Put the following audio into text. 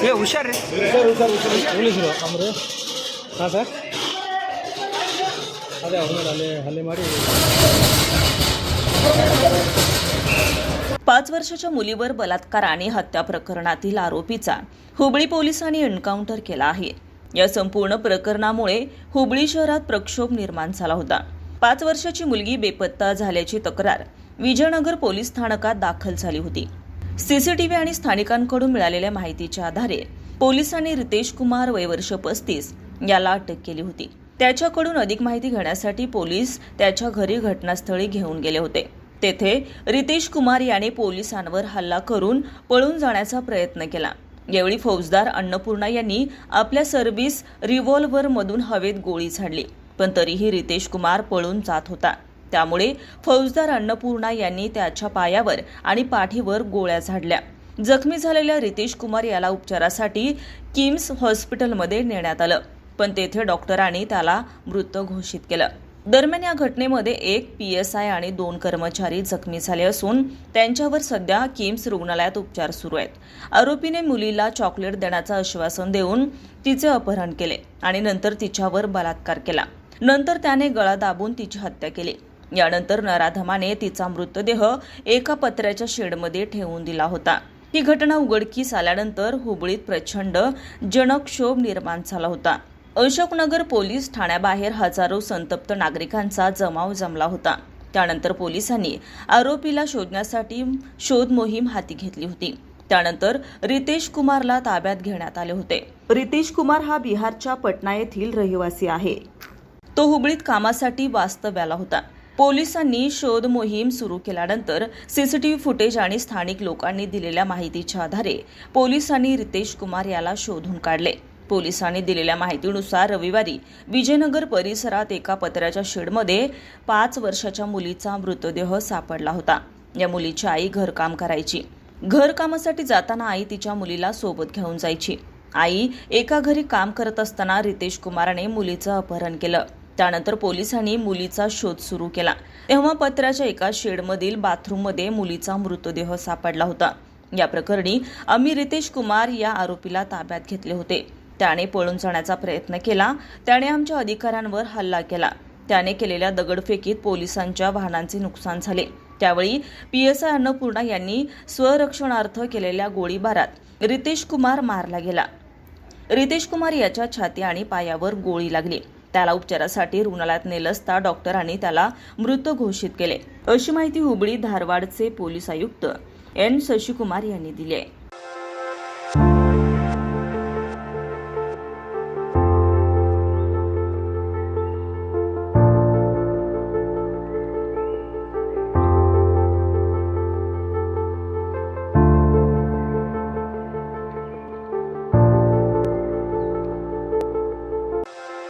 ಏ ಹುಷಾರ್ರಿ sir sir ಪೊಲೀಸರು ಅಂದರೆ ಹಾಂ ಸರ್ ಅದೇ ಅವ್ರ ಮೇಲೆ ಹಲ್ಲೆ ಹಲ್ಲೆ ಮಾಡಿ पाच वर्षाच्या मुलीवर बलात्कार आणि हत्या प्रकरणातील आरोपीचा हुबळी पोलिसांनी एन्काउंटर केला आहे या संपूर्ण प्रकरणामुळे हुबळी शहरात प्रक्षोभ निर्माण झाला होता पाच वर्षाची मुलगी बेपत्ता झाल्याची तक्रार विजयनगर पोलीस स्थानकात दाखल झाली होती सीसीटीव्ही आणि स्थानिकांकडून मिळालेल्या माहितीच्या आधारे पोलिसांनी रितेश कुमार वयवर्ष पस्तीस याला अटक केली होती. त्याच्याकडून अधिक माहिती घेण्यासाठी पोलीस त्याच्या घरी घटनास्थळी घेऊन गेले होते. तेथे रितेश कुमार याने पोलिसांवर हल्ला करून पळून जाण्याचा प्रयत्न केला. यावेळी फौजदार अन्नपूर्णा यांनी आपल्या सर्व्हिस रिव्हॉल्व्हरमधून हवेत गोळी झाडली पण तरीही रितेश कुमार पळून जात होता. त्यामुळे फौजदार अन्नपूर्णा यांनी त्याच्या पायावर आणि पाठीवर गोळ्या झाडल्या. जखमी झालेल्या रितेश कुमार याला उपचारासाठी किम्स हॉस्पिटलमध्ये नेण्यात आलं पण तेथे डॉक्टरांनी त्याला मृत घोषित केलं. दरम्यान या घटनेमध्ये एक पी एस आय आणि दोन कर्मचारी जखमी झाले असून त्यांच्यावर सध्या किम्स रुग्णालयात उपचार सुरू आहेत. आरोपीने मुलीला चॉकलेट देण्याचं आश्वासन देऊन तिचे अपहरण केले आणि नंतर तिच्यावर बलात्कार केला. नंतर त्याने गळा दाबून तिची हत्या केली. यानंतर नराधमाने तिचा मृतदेह एका पत्र्याच्या शेडमध्ये ठेवून दिला होता. ही घटना उघडकीस आल्यानंतर हुबळीत प्रचंड जनक्षोभ निर्माण झाला होता. अशोकनगर पोलीस ठाण्याबाहेर हजारो संतप्त नागरिकांचा जमाव जमला होता. त्यानंतर पोलिसांनी आरोपीला शोधण्यासाठी शोध मोहीम हाती घेतली होती. त्यानंतर रितेश कुमारला ताब्यात घेण्यात आले होते. रितेश कुमार हा बिहारच्या पटना येथील रहिवासी आहे. तो हुबळीत कामासाठी वास्तव्याला होता. पोलिसांनी शोध मोहीम सुरू केल्यानंतर सीसीटीव्ही फुटेज आणि स्थानिक लोकांनी दिलेल्या माहितीच्या आधारे पोलिसांनी रितेश कुमार याला शोधून काढले. पोलिसांनी दिलेल्या माहितीनुसार रविवारी विजयनगर परिसरात एका पत्र्याच्या शेडमध्ये पाच वर्षाच्या मुलीचा मृतदेह सापडला होता. या मुलीची आई घरकाम करायची. घरकामासाठी जाताना आई तिच्या मुलीला सोबत घेऊन जायची. आई एका घरी काम करत असताना रितेश कुमारने मुलीचं अपहरण केलं. त्यानंतर पोलिसांनी मुलीचा शोध सुरू केला. तेव्हा पत्र्याच्या एका शेडमधील बाथरूममध्ये मुलीचा मृतदेह सापडला होता. या प्रकरणी आम्ही रितेश कुमार या आरोपीला ताब्यात घेतले होते. त्याने पळून जाण्याचा प्रयत्न केला. त्याने आमच्या अधिकाऱ्यांवर हल्ला केला. त्याने केलेल्या दगडफेकीत पोलिसांच्या वाहनांचे नुकसान झाले. त्यावेळी पी एस आय अन्नपूर्णा यांनी स्वरक्षणार्थ केलेल्या गोळीबारात रितेश कुमार मारला गेला. रितेश कुमार याच्या छाती आणि पायावर गोळी लागली. त्याला उपचारासाठी रुग्णालयात नेलं असता डॉक्टरांनी त्याला मृत घोषित केले. अशी माहिती हुबळी धारवाडचे पोलीस आयुक्त एन शशिकुमार यांनी दिली आहे.